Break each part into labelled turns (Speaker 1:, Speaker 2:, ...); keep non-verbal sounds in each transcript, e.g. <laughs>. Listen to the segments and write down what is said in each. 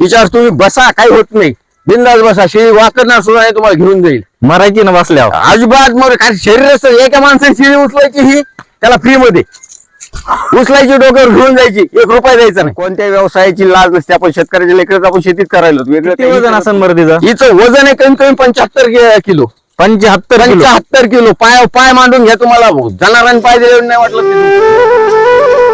Speaker 1: तिच्यावर तुम्ही बसा काही होत नाही. बिंदास बसा शेळी वाकरणार सुद्धा नाही तुम्हाला घेऊन जाईल.
Speaker 2: मरायची ना बसल्यावर.
Speaker 1: अजिबात मग काय शरीर असतं एका माणसाने शेळी उचलायची ही त्याला फ्री मध्ये उचलायची डोक्यावर घेऊन जायची एक रुपया द्यायचा नाही. कोणत्याही व्यवसायाची लाज नसते आपण शेतकऱ्याच्या लेकरच आपण शेतीच करायला. वेगळं
Speaker 2: वजन असेल बरं तिचं
Speaker 1: हिचं वजन आहे कमी कमी पंच्याहत्तर किलो.
Speaker 2: पंच्याहत्तर
Speaker 1: पंच्याहत्तर किलो. पाय पाय मांडून घ्या तुम्हाला. जनावरांनी पाय दिले नाही वाटलं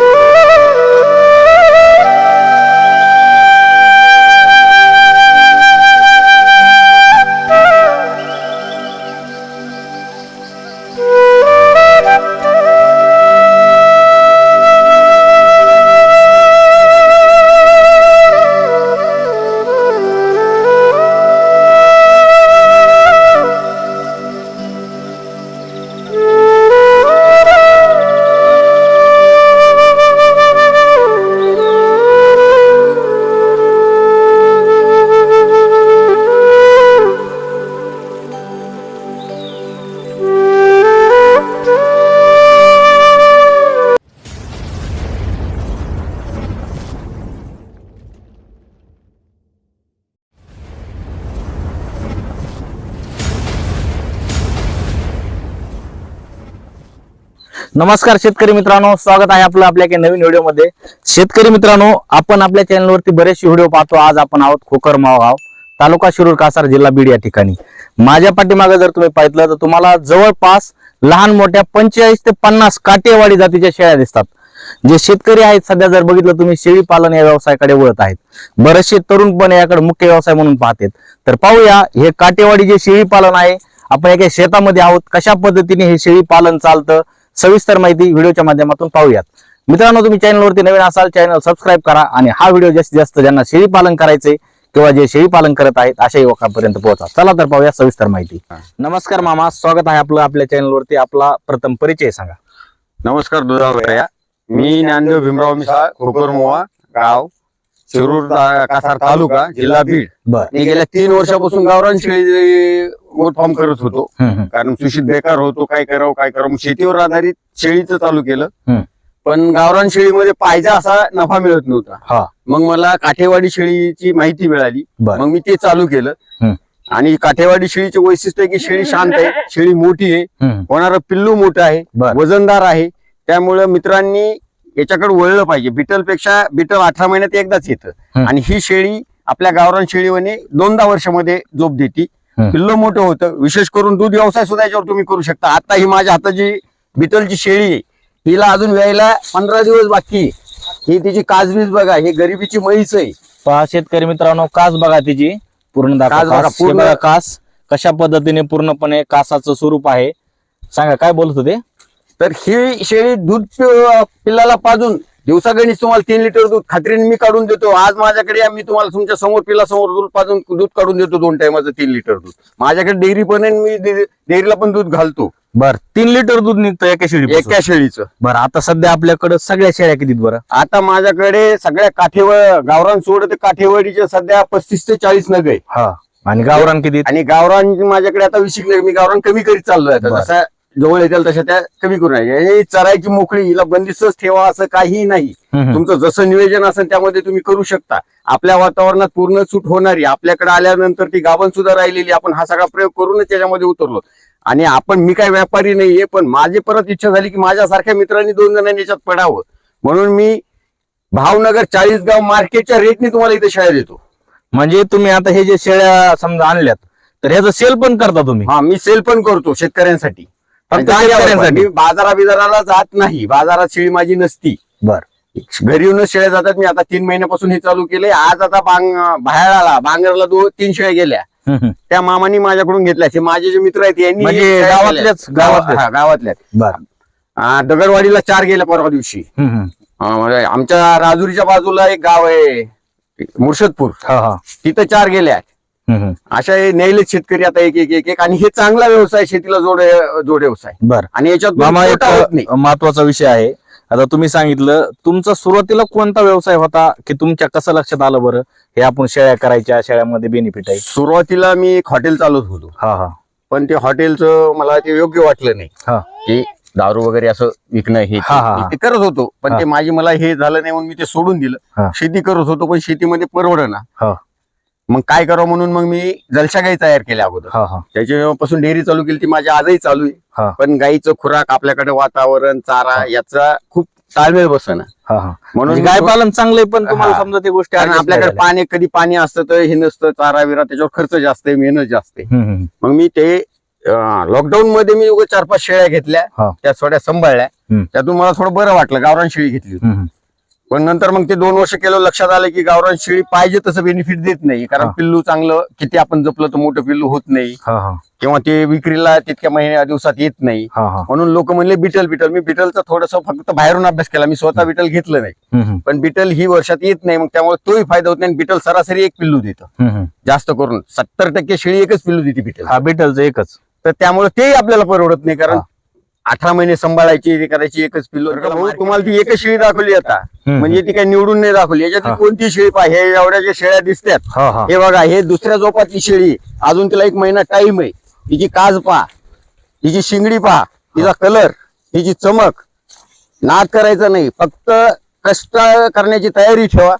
Speaker 2: नमस्कार शेतकरी मित्रांनो स्वागत आहे आपलं आपल्या एका नवीन व्हिडिओमध्ये. शेतकरी मित्रांनो आपण आपल्या चॅनलवरती बरेचसे व्हिडिओ पाहतो. आज आपण आहोत खोकरमाव गाव तालुका शिरूर कासार जिल्हा बीड या ठिकाणी. माझ्या पाठीमागे जर तुम्ही पाहिलं तर तुम्हाला जवळपास लहान मोठ्या पंचेचाळीस ते पन्नास काटेवाडी जातीच्या शेळ्या दिसतात. जे शेतकरी आहेत सध्या जर बघितलं तुम्ही शेळी पालन या व्यवसायाकडे वळत आहेत. बरेचसे तरुण पण याकडे मुख्य व्यवसाय म्हणून पाहतात. तर पाहूया हे काटेवाडी जे शेळी पालन आहे आपण एका शेतामध्ये आहोत. कशा पद्धतीने हे शेळी पालन चालतं? सविस्तर माहिती व्हिडिओच्या माध्यमातून पाहूयात. मित्रांनो तुम्ही चॅनलवरती नवीन असाल चॅनल सबस्क्राईब करा आणि हा व्हिडिओ जास्तीत जास्त ज्यांना शेळी पालन करायचे किंवा जे शेळी पालन करत आहेत अशा युवकांपर्यंत पोहोचा. चला तर पाहूया सविस्तर माहिती. नमस्कार मामा स्वागत आहे आपलं आपल्या चॅनलवरती. आपला प्रथम परिचय सांगा.
Speaker 1: नमस्कार दुधावया मी ज्ञानदेव भीमराव मिसाळ खोकरमोवा गाव शिरूर ता- कासार तालुका जिल्हा बीड.
Speaker 2: बर
Speaker 1: मी गेल्या तीन वर्षापासून गावरान शेळी गोट फार्म करत होतो. कारण सुशीत बेकार होतो काय करावं काय करावं. मग शेतीवर आधारित शेळीचं चालू केलं. पण गावरान शेळीमध्ये पाहिजे असा नफा मिळत नव्हता.
Speaker 2: हा.
Speaker 1: मग मला काठेवाडी शेळीची माहिती मिळाली.
Speaker 2: बर.
Speaker 1: मग मी ते चालू केलं. आणि काठेवाडी शेळीचे वैशिष्ट्य आहे की शेळी शांत आहे <laughs> शेळी मोठी आहे.
Speaker 2: हम्म.
Speaker 1: होणारं पिल्लू मोठं आहे
Speaker 2: बर.
Speaker 1: वजनदार आहे. त्यामुळे मित्रांनी याच्याकडे वळलं पाहिजे. बिटलपेक्षा बिटल अठरा महिन्यात एकदाच येतं. आणि ही शेळी आपल्या गावरान शेळीवने दोनदा वर्षामध्ये झोप देते. पिल्लं मोठं होतं. विशेष करून दूध व्यवसाय सुद्धा याच्यावर तुम्ही करू शकता. आता ही माझ्या हाताची बिटलची शेळी आहे. हिला अजून व्यायला पंधरा दिवस बाकी. ही तिची काजबीज बघा ही गरिबीची म्हैस आहे.
Speaker 2: पहा शेतकरी मित्रांनो कास बघा तिची. पूर्ण.
Speaker 1: कास पूर्ण-
Speaker 2: कास. कशा पद्धतीने पूर्णपणे कासाचं स्वरूप आहे. सांगा काय बोलत होते?
Speaker 1: तर ही शेळी दूध पिल्लाला पाजून दिवसागणिक तुम्हाला तीन लिटर दूध खात्रीने मी काढून देतो. आज माझ्याकडे मी तुम्हाला तुमच्यासमोर पिल्ला समोर दूध पाजून दूध काढून देतो दोन टायमाचं तीन लिटर दूध. माझ्याकडे डेअरी पण आहे, मी डेअरीला पण दूध घालतो.
Speaker 2: बर तीन लिटर दूध निघतं एका शेळी
Speaker 1: एका शेळीचं.
Speaker 2: बरं आता सध्या आपल्याकडे सगळ्या शेळ्या कितीत बरं?
Speaker 1: आता माझ्याकडे सगळ्या काठेवर गावरान सोड ते काठेवाडीचे सध्या पस्तीस ते चाळीस नग आहे
Speaker 2: हा आणि गावरान किती
Speaker 1: आणि गावरान माझ्याकडे आता विशिक नग मी गावरान कमी करीत चाललोय आता. जसा जवळ येतील तशा त्या कमी करून आहे. हे चरायची मोकळी हिला बंदिस्तच ठेवा असं काही नाही. तुमचं जसं नियोजन असेल त्यामध्ये तुम्ही करू शकता. आपल्या वातावरणात पूर्ण सूट होणारी आपल्याकडे आल्यानंतर ती गाभण सुद्धा राहिलेली आपण हा सगळा प्रयोग करूनच त्याच्यामध्ये उतरलो. आणि आपण मी काय व्यापारी नाहीये पण माझी परत इच्छा झाली की माझ्यासारख्या मित्रांनी दोन जणांनी याच्यात पडावं. म्हणून मी भावनगर चाळीसगाव मार्केटच्या रेटने तुम्हाला इथे शेळ्या देतो.
Speaker 2: म्हणजे तुम्ही आता हे जे शेळ्या समजा आणल्यात तर ह्याचं सेल पण करता तुम्ही?
Speaker 1: हा मी सेल पण करतो शेतकऱ्यांसाठी. मी बाजारा बिजाराला जात नाही. बाजारात शेळी माझी नसती.
Speaker 2: बर.
Speaker 1: घरी येऊनच शेळ्या जातात. मी आता तीन महिन्यापासून हे चालू केलंय. आज आता बांग बाहेरला बांगरला दोन तीन शेळ्या गेल्या. त्या मामानी माझ्याकडून घेतल्या. माझे जे मित्र आहेत यांनी
Speaker 2: म्हणजे गावातल्याच?
Speaker 1: हा, गावातल्या
Speaker 2: बर.
Speaker 1: दगडवाडीला चार गेल्या परवा दिवशी. म्हणजे आमच्या राजुरीच्या बाजूला एक गाव आहे मुर्शदपूर. तिथं चार गेल्या. अशा हे नेलेच शेतकरी आता एक एक एक एक. आणि हे चांगला व्यवसाय शेतीला जोड जोड व्यवसाय.
Speaker 2: बर.
Speaker 1: आणि याच्यात
Speaker 2: महत्त्वाचा विषय आहे. आता तुम्ही सांगितलं तुमचा सुरुवातीला कोणता व्यवसाय होता? की तुमच्या कसं लक्षात आलं बरं? हे आपण शेळ्या करायच्या शेळ्यामध्ये बेनिफिट आहे.
Speaker 1: सुरुवातीला मी एक हॉटेल चालवत होतो.
Speaker 2: हा हा.
Speaker 1: पण ते हॉटेलचं मला ते योग्य वाटलं नाही.
Speaker 2: हा.
Speaker 1: की दारू वगैरे असं विकणं हे ते- करत होतो. पण. ते माझी मला हे झालं नाही म्हणून मी ते सोडून. दिलं. शेती करत होतो पण शेतीमध्ये परवड ना
Speaker 2: हा.
Speaker 1: मग काय करावं म्हणून मग मी जलशा गाई तयार केल्या अगोदर
Speaker 2: हा हा
Speaker 1: त्याच्यापासून डेअरी चालू केली ती माझ्या आजही चालू
Speaker 2: हा.
Speaker 1: आहे पण गाईचं खुराक आपल्याकडे वातावरण चारा याचा खूप ताळमेळ बसना
Speaker 2: हा हा
Speaker 1: म्हणून
Speaker 2: म्हणजे गाय पालन चांगलंय पण तुम्हाला
Speaker 1: हा.
Speaker 2: समजा ते गोष्टी
Speaker 1: कारण आपल्याकडे. पाणी कधी पाणी असतं तर हे नसतं चारा विरा त्याच्यावर खर्च जास्त आहे मेहनत जास्त आहे. मग मी ते लॉकडाऊन मध्ये मी चार पाच शेळ्या घेतल्या
Speaker 2: हा.
Speaker 1: त्या थोड्या सांभाळल्या
Speaker 2: हम्म.
Speaker 1: त्यातून मला थोडं बरं वाटलं गावरान शेळी घेतली होती. पण नंतर मग ते दोन वर्ष केलं लक्षात आलं की गावरान शेळी पाहिजे तसं बेनिफिट देत नाही. कारण
Speaker 2: हा.
Speaker 1: पिल्लू चांगलं किती आपण जपलं तर मोठं पिल्लू होत नाही.
Speaker 2: हा हा.
Speaker 1: किंवा ते विक्रीला तितक्या महिन्या दिवसात येत नाही.
Speaker 2: हा हा.
Speaker 1: म्हणून लोक म्हणले बिटल बिटल. मी बिटलचा थोडस फक्त बाहेरून अभ्यास केला. मी स्वतः बिटल घेतलं नाही.
Speaker 2: हम्म, हम्म.
Speaker 1: पण बिटल ही वर्षात येत नाही. मग त्यामुळे तोही फायदा होत नाही आणि बिटल सरासरी एक पिल्लू देतं.
Speaker 2: हम्म, हम्म.
Speaker 1: जास्त करून सत्तर टक्के शेळी एकच पिल्लू देते बिटल.
Speaker 2: हा बेटलचं एकच.
Speaker 1: तर त्यामुळे तेही आपल्याला परवडत नाही. कारण
Speaker 2: हा.
Speaker 1: अठरा महिने सांभाळायची ते करायची एकच पिल्लू. तुम्हाला ती एकच शेळी दाखवली आता. म्हणजे ती काही निवडून नाही दाखवली. याच्यात कोणती शेळी पाहिजे हे एवढ्या ज्या शेळ्या दिसतात.
Speaker 2: हा
Speaker 1: बघा हे दुसऱ्या झोपातली शेळी. अजून तिला एक महिना टाइम आहे. तिची काज पहा. तिची शिंगडी पहा. तिचा कलर तिची चमक. नाद करायचा नाही. फक्त कष्ट करण्याची तयारी ठेवा.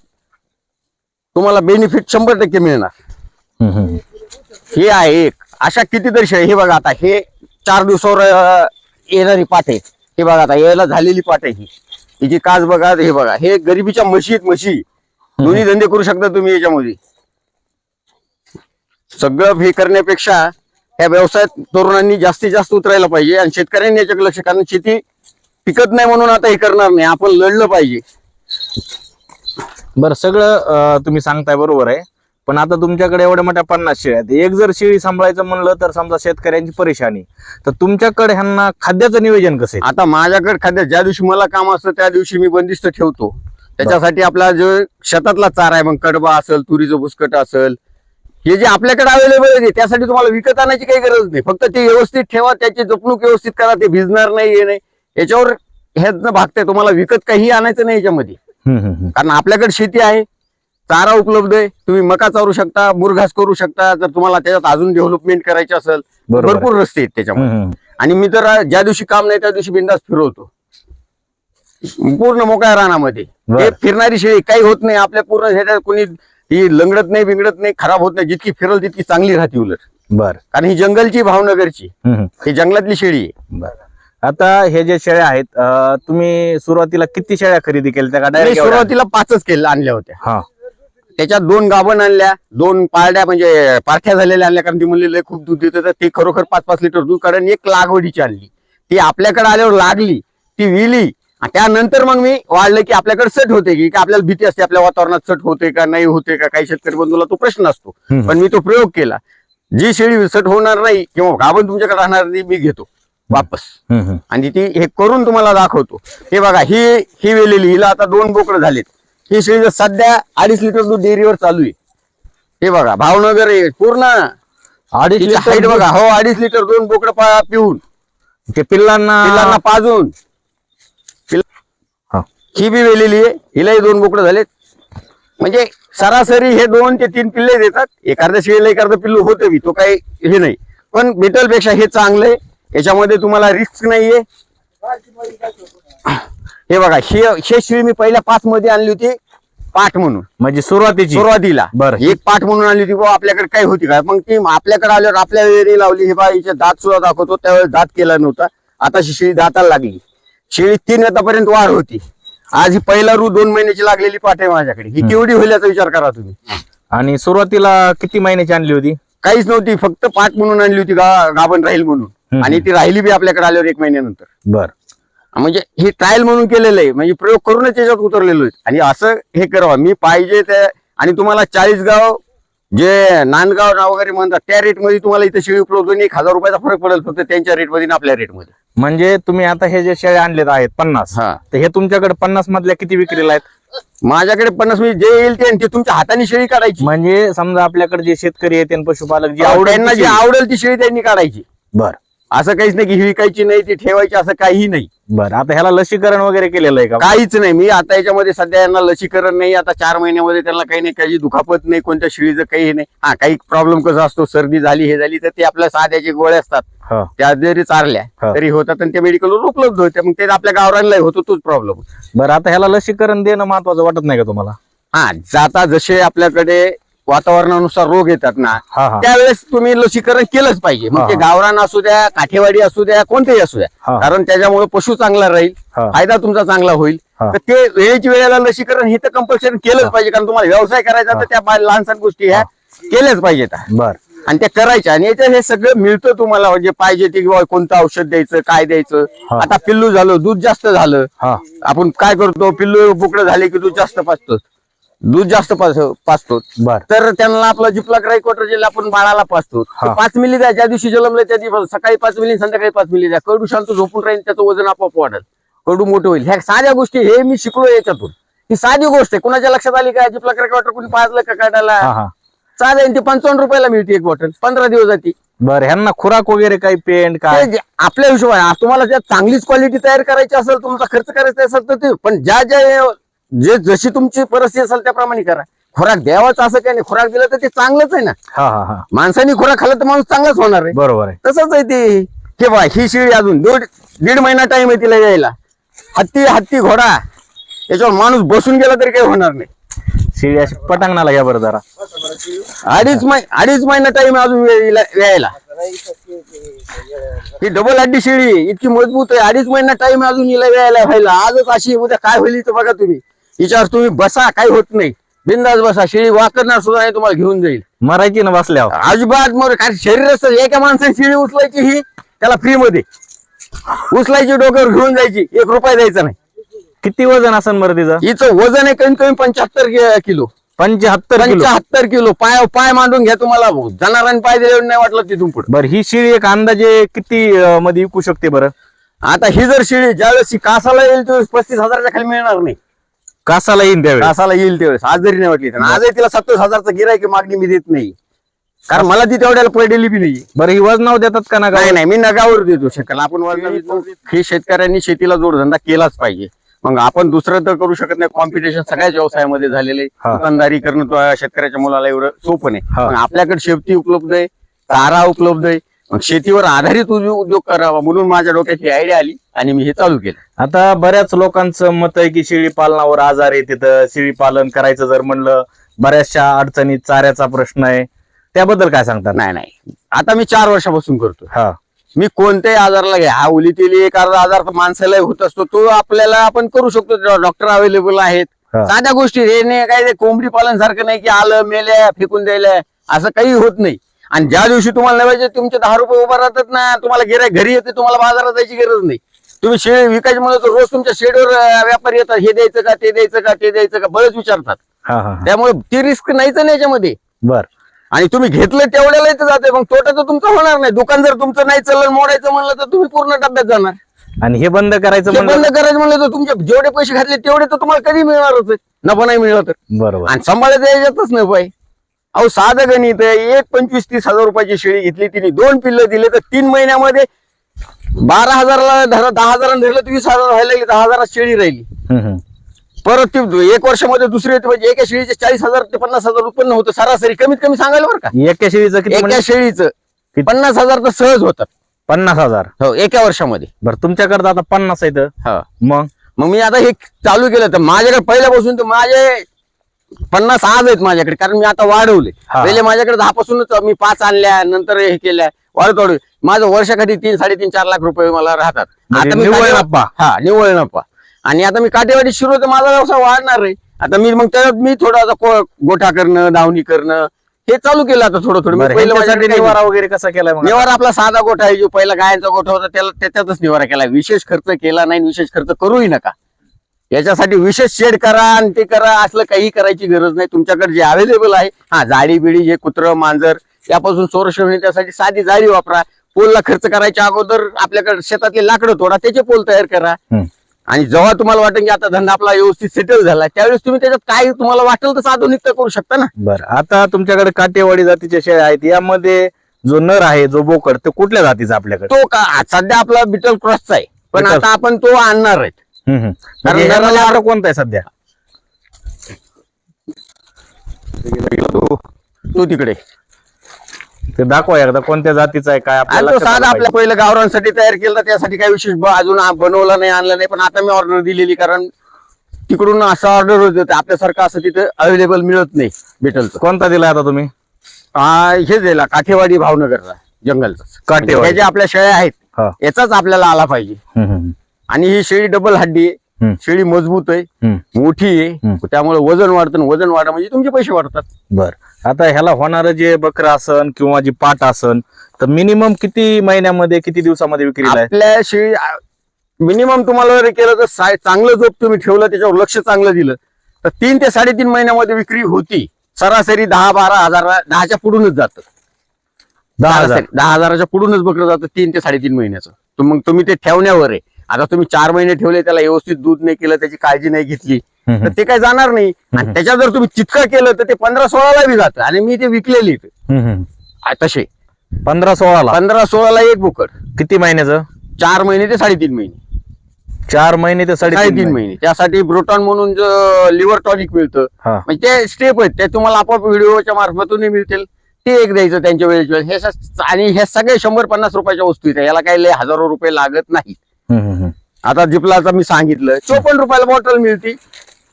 Speaker 1: तुम्हाला बेनिफिट शंभर टक्के मिळणार. हे आहे एक. अशा कितीतरी शेळी हे बघा आता हे चार दिवसावर येणारी पाट. आहे हे बघा आता यायला झालेली पाट आहे ही. हिची काच बघा हे बघा. हे गरिबीच्या म्हशी आहेत म्हशी. दोन्ही धंदे करू शकता तुम्ही याच्यामध्ये. सगळं हे करण्यापेक्षा या व्यवसायात तरुणांनी जास्तीत जास्त उतरायला पाहिजे आणि शेतकऱ्यांनी याच्याकडे लक्ष कारण शेती पिकत नाही म्हणून आता हे करणार नाही. आपण लढलं पाहिजे.
Speaker 2: बरं सगळं तुम्ही सांगताय बरोबर आहे. पण आता तुमच्याकडे एवढ्या मोठ्या पन्नास शेळ्या आहेत. एक जर शेळी सांभाळायचं म्हणलं तर समजा शेतकऱ्यांची परेशानी तर तुमच्याकडे ह्यांना खाद्याचं नियोजन कसं आहे?
Speaker 1: आता माझ्याकडे खाद्य ज्या दिवशी मला काम असतं त्या दिवशी मी बंदिस्त ठेवतो. त्याच्यासाठी आपला जो शेतातला चारा आहे मग कडबा असेल तुरीचं बुसकट असेल हे जे आपल्याकडे अवेलेबल आहे त्यासाठी तुम्हाला विकत आणायची काही गरज नाही. फक्त ते व्यवस्थित ठेवा त्याची जपणूक व्यवस्थित करा ते भिजणार नाही हे नाही. याच्यावर ह्याच भागतंय. तुम्हाला विकत काही आणायचं नाही याच्यामध्ये.
Speaker 2: हम्म, हम्म, हम्म.
Speaker 1: कारण आपल्याकडे शेती आहे चारा उपलब्ध आहे. तुम्ही मका चारू शकता मुरघास करू शकता. जर तुम्हाला त्याच्यात अजून डेव्हलपमेंट करायची असेल
Speaker 2: बरोबर.
Speaker 1: भरपूर रस्ते आहेत त्याच्यामध्ये.
Speaker 2: हम्म.
Speaker 1: आणि मी तर ज्या दिवशी काम नाही त्या दिवशी बिंदास फिरवतो. पूर्ण मोकळ्या रानामध्ये.
Speaker 2: बर.
Speaker 1: हे फिरणारी शेळी काही होत नाही. आपल्या पूर्ण ह्याच्यात कोणी ही लंगडत नाही बिंगडत नाही खराब होत नाही. जितकी फिरल तितकी चांगली राहते उलट.
Speaker 2: बरं.
Speaker 1: कारण ही जंगलची भावनगरची.
Speaker 2: हम्म.
Speaker 1: ही जंगलातली शेळी आहे.
Speaker 2: बरं. आता हे जे शेळ्या आहेत अं, तुम्ही सुरुवातीला किती शेळ्या खरेदी केल्या का?
Speaker 1: मी
Speaker 2: डायरेक्ट
Speaker 1: सुरुवातीला पाचच केल्या आणल्या होत्या.
Speaker 2: हा.
Speaker 1: त्याच्यात दोन गाभण आणल्या दोन पारड्या म्हणजे पारख्या झालेल्या आणल्या कारण ती मुली लय खूप दूध देत. तर ती खरोखर पाच पाच लिटर दूध काढून एक लागवडीची आणली. ती आपल्याकडे आल्यावर लागली ती विली. आणि त्यानंतर मग मी वाढलं की आपल्याकडे सट होते की आपल्याला भीती असते आपल्या वातावरणात सट होते का नाही होते का काही शेतकरी बंधूला तो प्रश्न असतो. पण मी तो प्रयोग केला. जी शेळी सट होणार नाही किंवा गाभण तुमच्याकडे राहणार नाही मी घेतो. वापस. आणि ती हे करून तुम्हाला दाखवतो. हे बघा ही ही वेलेली हिला आता दोन बोकडं झालेत. ही शेळी जर सध्या अडीच लिटर दूध डेअरीवर चालू आहे. हे बघा भावनगर आहे पूर्ण
Speaker 2: अडीच लिटर
Speaker 1: हाईट. बघा हो अडीच लिटर दोन बोकडं पिऊन.
Speaker 2: ते पिल्लांना
Speaker 1: पिल्लांना पाजून.
Speaker 2: हा.
Speaker 1: बी वेलेली आहे हिलाही दोन बोकडं झालेत. म्हणजे सरासरी हे दोन ते तीन पिल्ले देतात. एखाद्या शेळीला एखादं पिल्लू होतं बी तो काही हे नाही. पण बेटलपेक्षा हे चांगलं आहे. याच्यामध्ये तुम्हाला रिस्क नाहीये. हे बघा हे हे शेळी मी पहिल्या पाच मध्ये आणली होती पाठ म्हणून.
Speaker 2: म्हणजे सुरुवातीची.
Speaker 1: सुरुवातीला.
Speaker 2: बरं.
Speaker 1: एक पाठ म्हणून आणली होती बाबा आपल्याकडे काय होती का? मग ती आपल्याकडे आल्यावर आपल्या वेळी लावली हे बा हिचे दात सुद्धा दाखवतो त्यावेळेस दात केला नव्हता. आता शेळी दाताला लागली. शेळी तीन येतापर्यंत वाढ होती. आज ही पहिला रू दोन महिन्याची लागलेली पाठ आहे माझ्याकडे. ही केवढी होईल याचा विचार करा तुम्ही.
Speaker 2: आणि सुरुवातीला किती महिन्याची आणली होती?
Speaker 1: काहीच नव्हती फक्त पाठ म्हणून आणली होती गाभण राहील म्हणून. आणि ती राहिली बी आपल्याकडे आल्यावर एक महिन्यानंतर.
Speaker 2: बर.
Speaker 1: म्हणजे हे ट्रायल म्हणून केलेलं आहे. म्हणजे प्रयोग करूनच त्याच्यात उतरलेलो आहे. आणि असं हे करावं. मी पाहिजे ते आणि तुम्हाला चाळीस गाव जे नांदगाव नाव वगैरे म्हणतात त्या रेटमध्ये तुम्हाला इथे शेळी उपलब्ध होईल. एक हजार रुपयाचा फरक पडेल फक्त त्यांच्या रेटमध्ये आणि आपल्या रेटमध्ये
Speaker 2: म्हणजे तुम्ही आता हे जे शेळ्या आणलेत आहेत पन्नास
Speaker 1: हा.
Speaker 2: तर हे तुमच्याकडे पन्नास मधल्या किती विक्रीला आहेत?
Speaker 1: माझ्याकडे पन्नास म्हणजे जे येईल ते ते तुमच्या हाताने शेळी काढायची.
Speaker 2: म्हणजे समजा आपल्याकडे जे शेतकरी आहेत आणि पशुपालक जे
Speaker 1: त्यांना
Speaker 2: आवडेल
Speaker 1: जी आवडेल ती शेळी त्यांनी काढायची.
Speaker 2: बर.
Speaker 1: असं काहीच नाही की ही विकायची नाही ती ठेवायची असं काही नाही.
Speaker 2: बरं आता ह्याला लसीकरण वगैरे केलेलं आहे का?
Speaker 1: काहीच नाही. मी आता याच्यामध्ये सध्या यांना लसीकरण नाही आता चार महिन्यामध्ये त्यांना काही नाही काही दुखापत नाही कोणत्या शिळीचं काही नाही. हा काही प्रॉब्लेम कसा असतो सर्दी झाली हे झाली तर ते आपल्या साध्याचे गोळ्या असतात.
Speaker 2: हा.
Speaker 1: त्या जरी चारल्या. तरी होतात आणि ते मेडिकलवर उपलब्ध होत्या मग ते आपल्या गावरांना होतो तोच प्रॉब्लेम
Speaker 2: बरं आता ह्याला लसीकरण देणं महत्वाचं वाटत नाही का तुम्हाला?
Speaker 1: हा जाता जसे आपल्याकडे वातावरणानुसार रोग येतात ना
Speaker 2: हा हा.
Speaker 1: त्यावेळेस तुम्ही लसीकरण केलंच पाहिजे.
Speaker 2: हा,
Speaker 1: मग ते
Speaker 2: हा.
Speaker 1: गावरान असू द्या काठेवाडी असू द्या कोणतेही असू द्या. कारण त्याच्यामुळे पशु चांगला राहील
Speaker 2: हा.
Speaker 1: फायदा तुमचा चांगला होईल.
Speaker 2: हा.
Speaker 1: तर ते वेळेच्या वेळेला लसीकरण हे तर कंपल्सरी केलंच पाहिजे कारण तुम्हाला व्यवसाय करायचा तर त्या बा- लहानसहान गोष्टी ह्या केल्याच पाहिजेत.
Speaker 2: बर.
Speaker 1: आणि त्या करायच्या आणि याच्यात हे सगळं मिळतं तुम्हाला म्हणजे पाहिजे ते किंवा कोणतं औषध द्यायचं काय द्यायचं.
Speaker 2: हा.
Speaker 1: आता पिल्लू झालं दूध जास्त झालं.
Speaker 2: हा.
Speaker 1: आपण काय करतो पिल्लू बुकडं झाले की दूध जास्त पाचतो दूध जास्त पाच- पाचतो
Speaker 2: बर.
Speaker 1: तर त्यांना आपला जिपला क्राई क्वार्टर जेल आपण बाळाला पाचतो
Speaker 2: हा.
Speaker 1: पाच मिली द्या. ज्या दिवशी जन्मले त्या दिवशी सकाळी पाच मिली संध्याकाळी पाच मिली द्या. कडू शांत झोपून राहील त्याचं वजन आपोआप वाढेल. कडू मोठं होईल. ह्या साध्या गोष्टी हे मी शिकलो याच्यातून. ही साधी गोष्ट आहे. कुणाच्या लक्षात आली का? जिपला क्राई क्वार्टर कोणी पाजलं का काढायला?
Speaker 2: हा हा.
Speaker 1: साधं आहे, ती पंचावन्न रुपयाला मिळते एक बॉटल. पंधरा दिवस जाते.
Speaker 2: बर ह्यांना खुराक वगैरे काही पेंट काय?
Speaker 1: ते जे- आपल्या हिशोबाने आ- तुम्हाला जर चांगलीच क्वालिटी तयार करायची असेल तुमचा खर्च करायचा असेल तर ते पण ज्या ज्या जे जशी तुमची परिस्थिती असेल त्याप्रमाणे करा. खुराक द्यावाच असं काही नाही. खुराक दिलं तर ते चांगलंच आहे ना.
Speaker 2: हा हा हा.
Speaker 1: माणसाने खुराक खाल्ला तर माणूस चांगलाच होणार आहे.
Speaker 2: बरोबर आहे.
Speaker 1: तसंच आहे ते. हे बा ही शिळी अजून दीड दीड महिना टाइम आहे तिला यायला. हत्ती हत्ती घोडा. याच्यावर माणूस बसून गेला तरी काही होणार नाही.
Speaker 2: शिडी अशी पटांगणाला घ्या बरं जरा.
Speaker 1: अडीच अडीच महिना टाइम अजून यायला यायला. ही डबल हड्डी शिळी इतकी मजबूत आहे. अडीच महिना टाइम अजून हिला यायला व्हायला. आजच अशी आहे, उद्या काय होईल तर बघा तुम्ही. हिच्यावर तुम्ही बसा काही होत नाही. बिंदास बसा शिळी वाकरणार सुद्धा नाही तुम्हाला घेऊन जाईल.
Speaker 2: मरायची ना बसल्यावर.
Speaker 1: अजिबात मग काय शरीरच एका माणसाने शिळी उचलायची ही त्याला फ्री मध्ये. उचलायची डोक्यावर घेऊन जायची एक रुपया द्यायचा नाही.
Speaker 2: किती वजन असेल बरं तिचं?
Speaker 1: हिचं वजन आहे कमीत कमी पंच्याहत्तर किलो.
Speaker 2: पंच्याहत्तर किलो.
Speaker 1: पंच्याहत्तर किलो. पाय पाय मांडून घ्या तुम्हाला. जनावरांनी पाय दिले नाही वाटलं तिथून पुढे.
Speaker 2: बर ही शिळी एक अंदाजे किती अं, मध्ये विकू शकते बरं?
Speaker 1: आता ही जर शिळी ज्यावेळेस ही कासाला येईल त्यावेळेस पस्तीस हजाराच्या खाली मिळणार नाही.
Speaker 2: कासाला येईन त्यावेळेस.
Speaker 1: कासाला येईल त्यावेळेस. आज जरी नाही वाटली तर. आजही तिला सत्तावीस हजारचं गिरायक मागणी मी देत नाही. कारण मला ती तेवढ्याला पडलेली बी नाही
Speaker 2: बरं ही वजनावर देतात का ना
Speaker 1: नाही मी नगावर देतो शेतकऱ्याला आपण वडिलांनी हे शेतकऱ्यांनी शेतीला जोडधंदा केलाच पाहिजे. मग आपण दुसरं तर करू शकत नाही. कॉम्पिटिशन सगळ्याच व्यवसायामध्ये झालेले
Speaker 2: हा.
Speaker 1: दुकानदारी करणं तो शेतकऱ्याच्या मुलाला एवढं सोपं नाही.
Speaker 2: हा.
Speaker 1: पण आपल्याकडे शेती उपलब्ध आहे चारा उपलब्ध आहे. मग शेतीवर आधारित उद्योग उद्योग करावा म्हणून माझ्या डोक्यात ही आयडिया आली आणि मी हे चालू केलं.
Speaker 2: आता बऱ्याच लोकांचं मत आहे की शेळी पालनावर आजार आहे तिथं. शेळी पालन करायचं जर म्हणलं बऱ्याचशा अडचणीत चाऱ्याचा प्रश्न आहे. त्याबद्दल काय सांगतात
Speaker 1: नाही नाही. आता मी चार वर्षापासून करतो.
Speaker 2: हा.
Speaker 1: मी कोणत्याही आजाराला घ्या. हा उलीतेली एक अर्धा आजार माणसाला होत असतो. तो आपल्याला आपण करू शकतो. डॉक्टर अवेलेबल आहेत. साध्या गोष्टी. हे नाही काय कोंबडी पालन सारखं नाही की आलं मेल्या फेकून द्यायला. असं काही होत नाही. आणि ज्या दिवशी तुम्हाला नव्याचे तुमचे दहा रुपये उभा राहतात ना तुम्हाला गिराय घरी येते तुम्हाला बाजारात जायची गरज नाही. तुम्ही शेळी विकायची म्हणलं तर रोज तुमच्या शेडवर व्यापारी येतात हे द्यायचं का ते द्यायचं का ते द्यायचं का बरेच विचारतात. त्यामुळे ती रिस्क नाहीच ना याच्यामध्ये.
Speaker 2: बर.
Speaker 1: आणि तुम्ही घेतलं तेवढ्याला इथं जाते मग तोटा तर तुमचा होणार नाही. दुकान जर तुमचं नाही चाललं मोडायचं म्हणलं तर तुम्ही पूर्ण डब्यात जाणार.
Speaker 2: आणि हे बंद करायचं
Speaker 1: बंद करायचं म्हणलं तर तुमचे जेवढे पैसे घातले तेवढे तर तुम्हाला कधी मिळणारच आहे. नफा नाही मिळला तर
Speaker 2: बरोबर.
Speaker 1: आणि सांभाळायचं याच्यातच नाही पाय अहो साधं गणित आहे. एक पंचवीस तीस हजार रुपयाची शेळी घेतली. तिने दोन पिल्लं दिले तर तीन महिन्यामध्ये बारा हजाराला धरा दहा हजाराला धरलं तर वीस हजार व्हायला लागली दहा हजारात शेळी राहिली. परत ती एक वर्षामध्ये दुसरी येते म्हणजे एका शेळीचे चाळीस हजार ते पन्नास हजार उत्पन्न होतं. सरासरी कमीत कमी सांगायला बरं का?
Speaker 2: एका शेळीचं
Speaker 1: एका
Speaker 2: म्हणजे?
Speaker 1: शेळीचं? पन्नास हजार तर सहज होतात
Speaker 2: पन्नास हजार.
Speaker 1: हो एका वर्षामध्ये.
Speaker 2: बरं तुमच्याकडे आता पन्नास आहे तर
Speaker 1: हा.
Speaker 2: मग?
Speaker 1: मग मी आता हे चालू केलं. तर माझ्याकडे पहिल्यापासून तर माझे पन्नास आज आहेत माझ्याकडे कारण मी आता वाढवले. पहिले माझ्याकडे दहा पासूनच मी पाच आणल्या नंतर हे केल्या वाढत वाढवले माझं वर्षाकाठी तीन साडेतीन चार लाख रुपये मला राहतात.
Speaker 2: म्हणजे
Speaker 1: मी
Speaker 2: निव्वळ
Speaker 1: काटेवा-
Speaker 2: नफा.
Speaker 1: हा निव्वळ नफा. आणि आता मी काटेवाडी शिरू तर माझा व्यवसाय वाढणार आहे. आता मी मग त्याच्यात मी थोडं आता गोठा करणं दावणी करणं हे चालू केलं आता थोडं थोडं. मी पहिलं माझ्याकडे
Speaker 2: निवारा वगैरे कसा मग
Speaker 1: निवारा आपला साधा गोठा आहे जो पहिला गायांचा गोठा होता त्याला त्याच्यातच निवारा केला विशेष खर्च केला नाही विशेष खर्च करूही नका. याच्यासाठी विशेष शेड करा आणि ते करा असलं काही करायची गरज नाही. तुमच्याकडे जे अवेलेबल आहे हा जाळी बिडी जे कुत्र मांजर यापासून संरक्षण होईल त्यासाठी साधी जाळी वापरा. पोलला खर्च करायच्या अगोदर आपल्याकडे शेतातले लाकडं तोडा त्याचे पोल तयार करा. आणि जेव्हा तुम्हाला वाटेल की आता धंदा आपला व्यवस्थित सेटल झाला त्यावेळेस तुम्ही त्याच्यात काय तुम्हाला वाटेल तसं आधुनिकता करू शकता ना.
Speaker 2: बरं आता तुमच्याकडे काटेवाडी जातीच्या शेळ्या आहेत यामध्ये जो नर आहे जो बोकड तो कुठल्या जातीचा आपल्याकडे?
Speaker 1: तो का सध्या आपला बिटल क्रॉसचा आहे. पण. आता आपण तो आणणार आहे
Speaker 2: म्हणजे
Speaker 1: नराला-
Speaker 2: ह्यामध्ये आता कोणता आहे सध्या?
Speaker 1: तो तो तिकडे.
Speaker 2: ते दाखवा एकदा कोणत्या जातीचा आहे काय
Speaker 1: आणि तो साधा आपल्या पहिलं गावरांसाठी तयार केला त्यासाठी काही विशेष ब- अजून आ- बनवला नाही आणलं नाही पण आता मी ऑर्डर दिलेली कारण तिकडून असं ऑर्डर होत आपल्यासारखं असं तिथं अवेलेबल मिळत नाही
Speaker 2: पाहिजे. कोणता दिला आता तुम्ही?
Speaker 1: हा, हे दिला काठेवाडी भावनगरचा जंगलचा.
Speaker 2: काठेवाडी.
Speaker 1: ज्या आपल्या शेळ्या आहेत
Speaker 2: हा.
Speaker 1: याचाच आपल्याला आला पाहिजे.
Speaker 2: हम्म, हम्म,
Speaker 1: आणि ही शेळी डबल हड्डी आहे. शेळी मजबूत आहे. मोठी आहे. त्यामुळे वजन वाढतं वजन वाढ म्हणजे तुमचे पैसे वाढतात.
Speaker 2: बर. आता ह्याला होणारं जे बकरा असन किंवा जी पाट असन तर मिनिमम किती महिन्यामध्ये किती दिवसामध्ये विक्रीला आहे?
Speaker 1: आपल्या शेळी मिनिमम तुम्हाला जर केलं तर सा- चांगलं जोप तुम्ही ठेवलं त्याच्यावर लक्ष चांगलं दिलं तर तीन ते साडेतीन महिन्यामध्ये विक्री होती. सरासरी दहा बारा हजार दहाच्या पुढूनच जातं.
Speaker 2: दहा हजार.
Speaker 1: सरासरी दहा हजाराच्या पुढूनच बकरं जातं तीन ते साडेतीन महिन्याचं. तर मग तुम्ही ते ठेवण्यावर आहे. आता तुम्ही चार महिने ठेवले त्याला व्यवस्थित दूध नाही केलं त्याची काळजी नाही घेतली तर ते काय जाणार नाही. आणि त्याच्यात जर तुम्ही चितकं केलं तर ते पंधरा सोळाला बी जातं. आणि मी ते विकलेली तसे.
Speaker 2: पंधरा सोळाला?
Speaker 1: पंधरा सोळाला एक बोकड.
Speaker 2: किती महिन्याचं?
Speaker 1: चार महिने ते साडेतीन महिने.
Speaker 2: चार महिने ते
Speaker 1: साडेतीन महिने. त्यासाठी ब्रोटॉन म्हणून लिव्हर टॉनिक मिळतं म्हणजे ते स्टेप आहेत. ते तुम्हाला आपोआप व्हिडिओच्या मार्फतून मिळतील. ते एक द्यायचं त्यांच्या वेळेच्या वेळेस. हे आणि हे सगळे शंभर पन्नास रुपयाच्या वस्तू आहेत. याला काही हजारो रुपये लागत नाही. आता जिपलाचा मी सांगितलं चोपन्न रुपयाला बॉटल मिळते.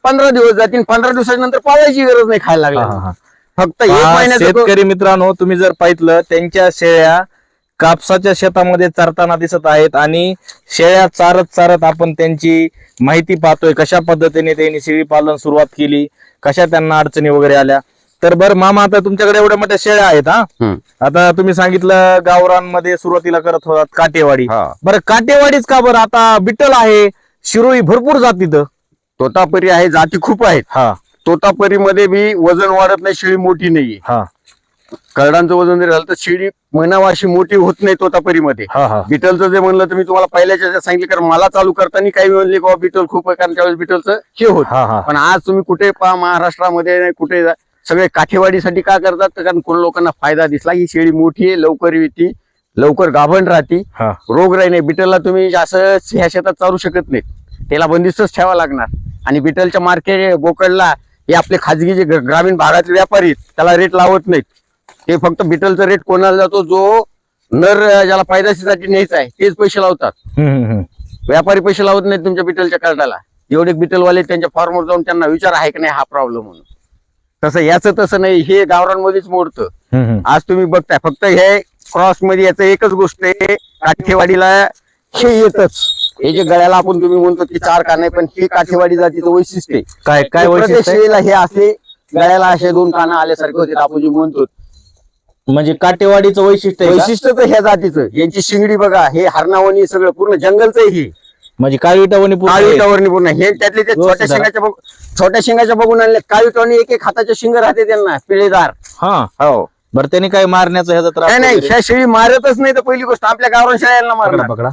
Speaker 1: पंधरा दिवस जातील पंधरा दिवसानंतर पावायची गरज नाही खायला लागला. फक्त
Speaker 2: शेतकरी मित्रांनो तुम्ही जर पाहितलं त्यांच्या शेळ्या कापसाच्या शेतामध्ये चरताना दिसत आहेत आणि शेळ्या चारत चारत आपण त्यांची माहिती पाहतोय कशा पद्धतीने त्यांनी शेळी पालन सुरुवात केली कशा त्यांना अडचणी वगैरे आल्या. तर बरं मामा आता तुमच्याकडे एवढ्या मोठ्या शेळ्या आहेत हा. आता तुम्ही सांगितलं गावरांमध्ये सुरुवातीला करत होतात काटेवाडी. बरं काटेवाडीच का बरं? आता बिट्टल आहे शिरोई भरपूर जाती
Speaker 1: तोतापरी आहे जाती खूप आहेत.
Speaker 2: हा.
Speaker 1: तोतापरीमध्ये बी वजन वाढत नाही शेळी मोठी नाहीये.
Speaker 2: हा.
Speaker 1: करडांचं वजन जरी झालं तर शेळी महिनावाशी मोठी होत नाही तोतापरीमध्ये. बिटलचं जे म्हणलं तर मी तुम्हाला पहिल्याच्या सांगितलं कारण मला चालू करताना काही म्हणले बाबा बिटल खूप आहे कारण त्यावेळेस बिटलचं हे होत. पण आज तुम्ही कुठे पहा महाराष्ट्रामध्ये नाही कुठे जा- सगळे काठेवाडीसाठी का करतात? तर कारण कोण लोकांना फायदा दिसला. ही शेळी मोठी आहे लवकर येते लवकर गाभण राहते. रोगराई नाही बिटलला तुम्ही असं ह्या शेतात चालू शकत नाही. त्याला बंदिस्तच ठेवा लागणार. आणि बिटलच्या मार्केट बोकडला हे आपले खाजगी जे ग्रामीण भागातले व्यापारी त्याला रेट लावत नाहीत. ते फक्त बिटलचा रेट कोणाला जातो जो नर ज्याला पैदाशीसाठी न्यायचा आहे तेच पैसे लावतात. व्यापारी पैसे लावत नाहीत तुमच्या बिटलच्या कार्डाला. एवढे बिटलवाले त्यांच्या फॉर्मवर जाऊन त्यांना विचार आहे की नाही हा प्रॉब्लेम म्हणून तसं याचं तसं नाही हे गावरांमध्येच मोडतं. आज तुम्ही बघताय फक्त हे क्रॉसमध्ये याचं एकच गोष्ट आहे काठेवाडीला हे येतच हे जे गळ्याला आपण तुम्ही म्हणतो की चार कान आहे पण हे काठेवाडी जातीचं वैशिष्ट्य.
Speaker 2: काय काय वैशिष्ट्य
Speaker 1: हे असे गळ्याला असे दोन कानं आल्यासारखे होते आपण जे म्हणतो
Speaker 2: म्हणजे काटेवाडीचं वैशिष्ट्य?
Speaker 1: वैशिष्ट्य तर ह्या जातीचं यांची शिंगडी बघा हे हरणावणी सगळं पूर्ण जंगलचं हे
Speaker 2: म्हणजे काळी पूर्ण
Speaker 1: काळी
Speaker 2: आहे.
Speaker 1: विटावरणी पूर्ण हे. त्यातले ते छोट्या. शिंगाच्या बघ- छोट्या शिंगाच्या बघून आणले. काळी विटावणी एक एक हाताचे शिंग राहते त्यांना पिळेदार.
Speaker 2: हा.
Speaker 1: हो.
Speaker 2: बरं त्याने काय मारण्याचं ह्याचा त्रास
Speaker 1: नाही नाही
Speaker 2: वगैरे?
Speaker 1: ह्या शेळी मारतच नाही तर पहिली गोष्ट आपल्या गावरान शेळ्यांना
Speaker 2: पकडा
Speaker 1: मारणार.
Speaker 2: पकडा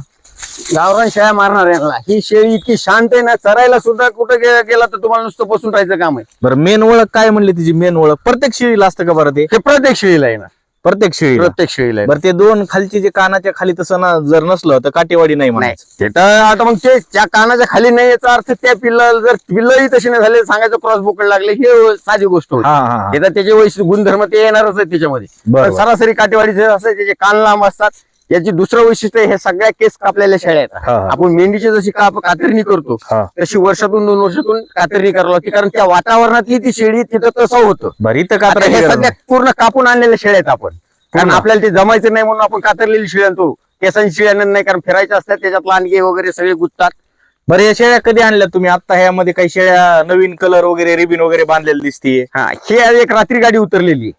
Speaker 1: गावरान शेळ्या मारणार यांना. ही शेळी इतकी शांत आहे ना चरायला सुद्धा कुठे गे- गेला तर तुम्हाला नुसतं बसून राहायचं काम आहे.
Speaker 2: बरं मेन ओळख काय म्हणली तिची? मेन ओळख. प्रत्येक शेळीला असतं का बरं ते?
Speaker 1: हे प्रत्येक शेळीला आहे ना.
Speaker 2: प्रत्येक शेळीला
Speaker 1: प्रत्येक शेळीला आहे.
Speaker 2: बरं ते दोन खालची जे कानाच्या खाली तसं ना जर नसलं तर काटेवाडी नाही
Speaker 1: नाही
Speaker 2: म्हणायचं
Speaker 1: ते तर आता मग ते त्या कानाच्या खाली नाही याचा अर्थ त्या पिल्ला जर पिल्लही तशी नाही झाले सांगायचं क्रॉस बोकड लागले हे साधी गोष्ट होती
Speaker 2: हा हा हा.
Speaker 1: हे तर त्याचे वैशिष्ट्य गुणधर्म ते येणारच आहेत त्याच्यामध्ये
Speaker 2: बरोबर.
Speaker 1: पण सरासरी काटेवाडीचे असं त्याचे कान लांब असतात याची दुसरं वैशिष्ट्य हे सगळ्या केस कापलेल्या शेळ्या आहेत.
Speaker 2: हा.
Speaker 1: आपण मेंढीची जशी काप कातरणी करतो
Speaker 2: हा.
Speaker 1: तशी वर्षातून दोन वर्षातून कातरणी करावं लागते कारण त्या वातावरणातली ती शेळी तिथं तसं होतं.
Speaker 2: बरं इथं
Speaker 1: आता हे सध्या. पूर्ण कापून आणलेल्या शेळ्या आहेत आपण. कारण
Speaker 2: पूर्ण?
Speaker 1: आपल्याला ते जमायचं नाही म्हणून आपण कातरलेली शेळी आणतो. केसांची शेळी आणत नाही कारण फिरायच्या असतात त्याच्यात लांडगे वगैरे सगळे गुंततात.
Speaker 2: बरं या शेळ्या कधी आणल्या तुम्ही? आता ह्यामध्ये काही शेळ्या नवीन कलर वगैरे रिबिन वगैरे बांधलेली दिसतीये.
Speaker 1: हा ही एक रात्री गाडी उतरलेली.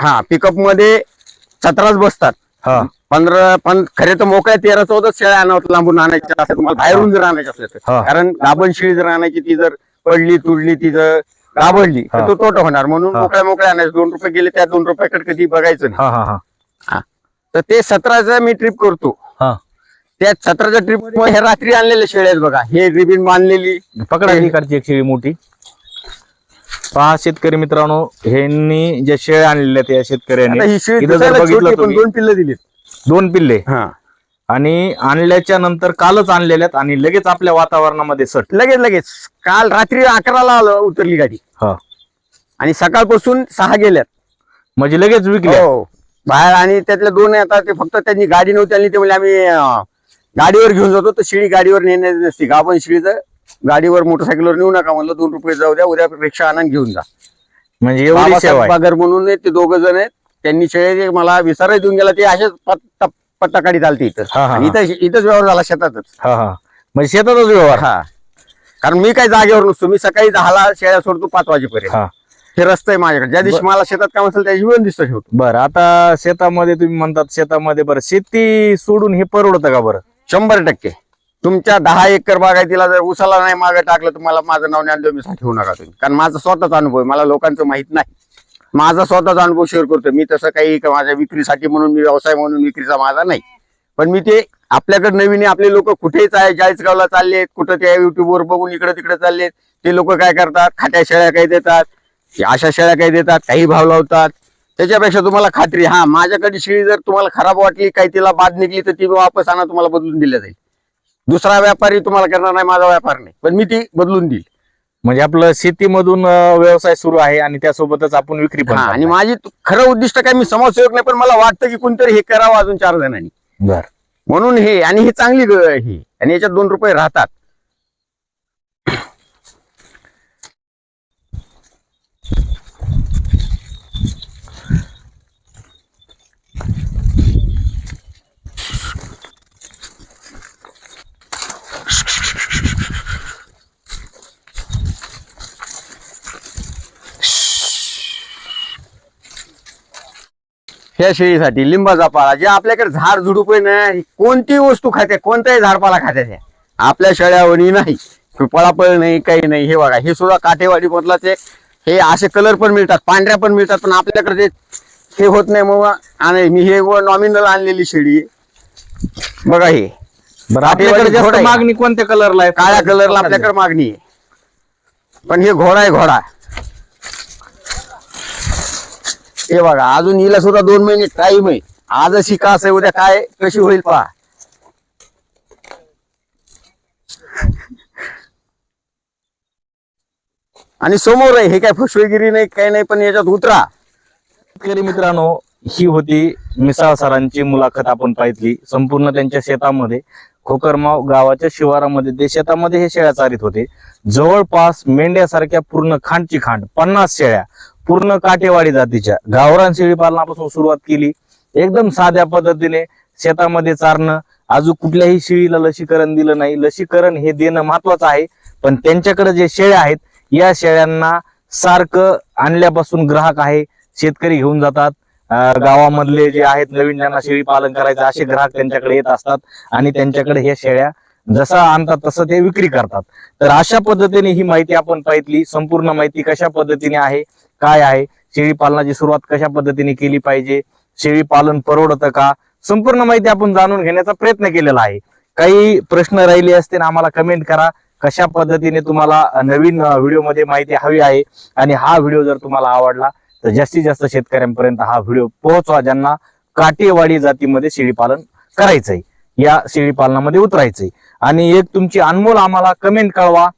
Speaker 1: हा पिकअपमध्ये सतराच बसतात.
Speaker 2: हा.
Speaker 1: पंधरा पण खरे तर मोकळ्या तेरा चौदा शेळ्या आणावं लांबून आणायच्या असल्या तुम्हाला बाहेरून जर आणायच्या असल्या तर.
Speaker 2: हा.
Speaker 1: कारण गाभण शेळी जर आणायची ती जर पडली तुडली ती जर गाभडली तर. तो तोटा होणार. म्हणून
Speaker 2: हा.
Speaker 1: मोकळ्या मोकळ्या आणायचं. दोन रुपये गेले त्या दोन रुपयाकडे कधी बघायचं नाही.
Speaker 2: हा हा हा.
Speaker 1: तर ते सतराचा मी ट्रिप करतो.
Speaker 2: हा.
Speaker 1: त्या सतराच्या ट्रिपमध्ये हे रात्री आणलेले शेळ्या आहेत बघा. हे रिबिन बांधलेली.
Speaker 2: पकडा
Speaker 1: हे-
Speaker 2: एक शेळी मोठी. पहा शेतकरी मित्रांनो ह्यांनी ज्या शेळ्या आणलेल्या त्या शेतकऱ्यांनी.
Speaker 1: आता ही शेळी
Speaker 2: इथं जर
Speaker 1: दिसायला
Speaker 2: बघितलं
Speaker 1: छोटी आहे, पण
Speaker 2: तुम्ही-
Speaker 1: दोन पिल्लं दिलीत.
Speaker 2: दोन पिल्ले.
Speaker 1: हा.
Speaker 2: आणि आणल्याच्या नंतर कालच आणलेल्यात आणि लगेच आपल्या वातावरणामध्ये सट.
Speaker 1: लगेच लगेच. काल रात्री अकराला आलं उतरली गाडी.
Speaker 2: हा.
Speaker 1: आणि सकाळपासून सहा गेल्यात.
Speaker 2: म्हणजे लगेच विकले
Speaker 1: हो. बाहेर आणि त्यातल्या दोन आता ते फक्त त्यांनी गाडी नव्हती आणि ते म्हणजे आम्ही अं, गाडीवर घेऊन जातो तर शिळी गाडीवर नेण्याची नसती. गाभण शिळीचं गाडीवर मोटरसायकलवर नेऊ नका म्हणलं दोन रुपये जाऊ द्या उद्या रिक्षा आणून घेऊन जा.
Speaker 2: म्हणजे एवढी
Speaker 1: बाबासाहेब
Speaker 2: सेवा आहे.
Speaker 1: बागर म्हणून आहेत, ते दोघ जण आहेत. त्यांनी शेळे मला विसारा देऊन गेला ते असेच पत्ता काढी चालते इथं.
Speaker 2: हा, हा,
Speaker 1: आणि इथं इथंच व्यवहार झाला शेतातच.
Speaker 2: हा हा. म्हणजे शेतातच व्यवहार.
Speaker 1: हा. कारण मी काही जागेवर नसतो. मी सकाळी दहाला शेळ्या सोडतो पाच वाजेपर्यंत.
Speaker 2: हा.
Speaker 1: हे रस्ता आहे माझ्याकडे. ज्या दिवशी मला शेतात काम असेल त्या दिवशी दिसतो ठेवतो.
Speaker 2: बरं आता शेतामध्ये तुम्ही म्हणतात शेतामध्ये बरं शेती सोडून हे परवडतं का बरं?
Speaker 1: शंभर टक्के. तुमच्या दहा एकर बागायतीला जर उसाला नाही मागे टाकलं तर मला माझं नाव ज्ञान मी ठेवू नका तुम्ही. कारण माझा स्वतःचा अनुभव आहे. मला लोकांचं माहीत नाही. माझा स्वतःचा अनुभव शेअर करतो मी तसं काही माझ्या विक्रीसाठी म्हणून मी व्यवसाय म्हणून विक्रीचा माझा नाही. पण मी ते आपल्याकडे नवीन आपले लोक कुठेच आहे जायचगावला चाललेत कुठं त्या युट्यूबवर बघून इकडे तिकडे चाललेत ते लोक काय करतात? खाट्या शेळ्या काही देतात अशा शेळ्या काही देतात काही भाव लावतात. त्याच्यापेक्षा तुम्हाला खात्री हा माझ्याकडे शेळी जर तुम्हाला खराब वाटली काही तिला बाद निघली तर ती वापस आणा तुम्हाला बदलून दिल्या जाईल. दुसरा व्यापारी तुम्हाला करणार नाही माझा व्यापार नाही. पण मी ती बदलून देईल.
Speaker 2: म्हणजे आपलं शेतीमधून व्यवसाय सुरू आहे आणि त्यासोबतच आपण विक्री पण
Speaker 1: आणि. माझी खरं उद्दिष्ट काय मी समाजसेवक नाही पण मला वाटतं की कोणतरी हे करावं अजून चार जणांनी.
Speaker 2: बरं.
Speaker 1: म्हणून हे आणि ही चांगली ग- ही. आणि याच्यात दोन रुपये राहतात. ह्या शेळीसाठी लिंबाचा पाला जे आपल्याकडे झाड झुडूप आहे ना ही कोणतीही वस्तू खाते कोणताही झाडपाला खाते त्या आपल्या शेळ्यावणी नाही. पळापळ नाही काही नाही. हे बघा हे सुद्धा काठेवाडी मधलाच एक हे असे कलर पण मिळतात पांढऱ्या पण मिळतात पण आपल्याकडे ते हे होत नाही मग. आणि मी हे नॉमिनल आणलेली शेळी. बघा हे.
Speaker 2: आपल्याकडे जास्त. मागणी कोणत्या कलरला आहे?
Speaker 1: काळ्या कलरला आपल्याकडे मागणी आहे. पण हे घोडा आहे घोडा. हे बघा अजून हिला सुद्धा दोन महिने टाइम आहे. आज अशी कास आहे उद्या काय कशी होईल पहा. आणि समोर आहे हे काय फसवेगिरी नाही काही नाही पण याच्यात उतरा.
Speaker 2: शेतकरी मित्रांनो ही होती मिसाळ सरांची मुलाखत आपण पाहिली. संपूर्ण त्यांच्या शेतामध्ये खोकरमाव गावाच्या शिवारामध्ये ते शेतामध्ये हे शेळ्या चारित होते जवळपास मेंढ्यासारख्या पूर्ण खांडची खांड पन्नास शेळ्या पूर्ण काटेवाडी जातीच्या. गावरान शेळी पालनापासून सुरुवात केली. एकदम साध्या पद्धतीने शेतामध्ये चारणं. अजून कुठल्याही शेळीला लसीकरण दिलं नाही. लसीकरण हे देणं महत्वाचं आहे. पण त्यांच्याकडे जे शेळ्या आहेत या शेळ्यांना सारखं आणल्यापासून ग्राहक आहे. शेतकरी घेऊन जातात. गावामधले जे आहेत नवीन ज्यांना शेळी पालन करायचं असे ग्राहक त्यांच्याकडे येत असतात. आणि त्यांच्याकडे हे शेळ्या जसा आणतात तसं ते विक्री करतात. तर अशा पद्धतीने ही माहिती आपण पाहितली. संपूर्ण माहिती कशा पद्धतीने आहे काय आहे? शेळी पालनाची सुरुवात कशा पद्धतीने केली पाहिजे? शेळी पालन परवडतं का? संपूर्ण माहिती आपण जाणून घेण्याचा प्रयत्न केलेला आहे. काही प्रश्न राहिले असतील आम्हाला कमेंट करा. कशा पद्धतीने तुम्हाला नवीन व्हिडिओमध्ये माहिती हवी आहे आणि हा व्हिडिओ जर तुम्हाला आवडला तर जास्तीत जास्त शेतकऱ्यांपर्यंत हा व्हिडिओ पोहोचवा ज्यांना काटेवाडी जातीमध्ये शेळी पालन करायचंय. या शेळी पालनामध्ये उतरायचंय. आणि एक तुमची अनमोल आम्हाला कमेंट कळवा.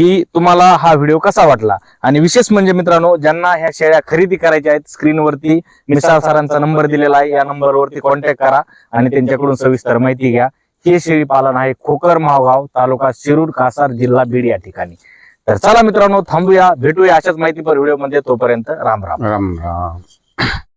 Speaker 2: की तुम्हाला हा व्हिडिओ कसा वाटला? आणि विशेष म्हणजे मित्रांनो ज्यांना ह्या शेळ्या खरेदी करायच्या आहेत स्क्रीनवरती मिसाळ सरांचा नंबर दिलेला आहे. या नंबरवरती कॉन्टॅक्ट करा आणि त्यांच्याकडून सविस्तर माहिती घ्या. हे शेळी पालन आहे खोकर मावगाव तालुका शिरूर कासार जिल्हा बीड या ठिकाणी. तर चला मित्रांनो थांबूया भेटूया अशाच माहितीपर व्हिडिओमध्ये. तोपर्यंत राम राम.
Speaker 1: राम राम.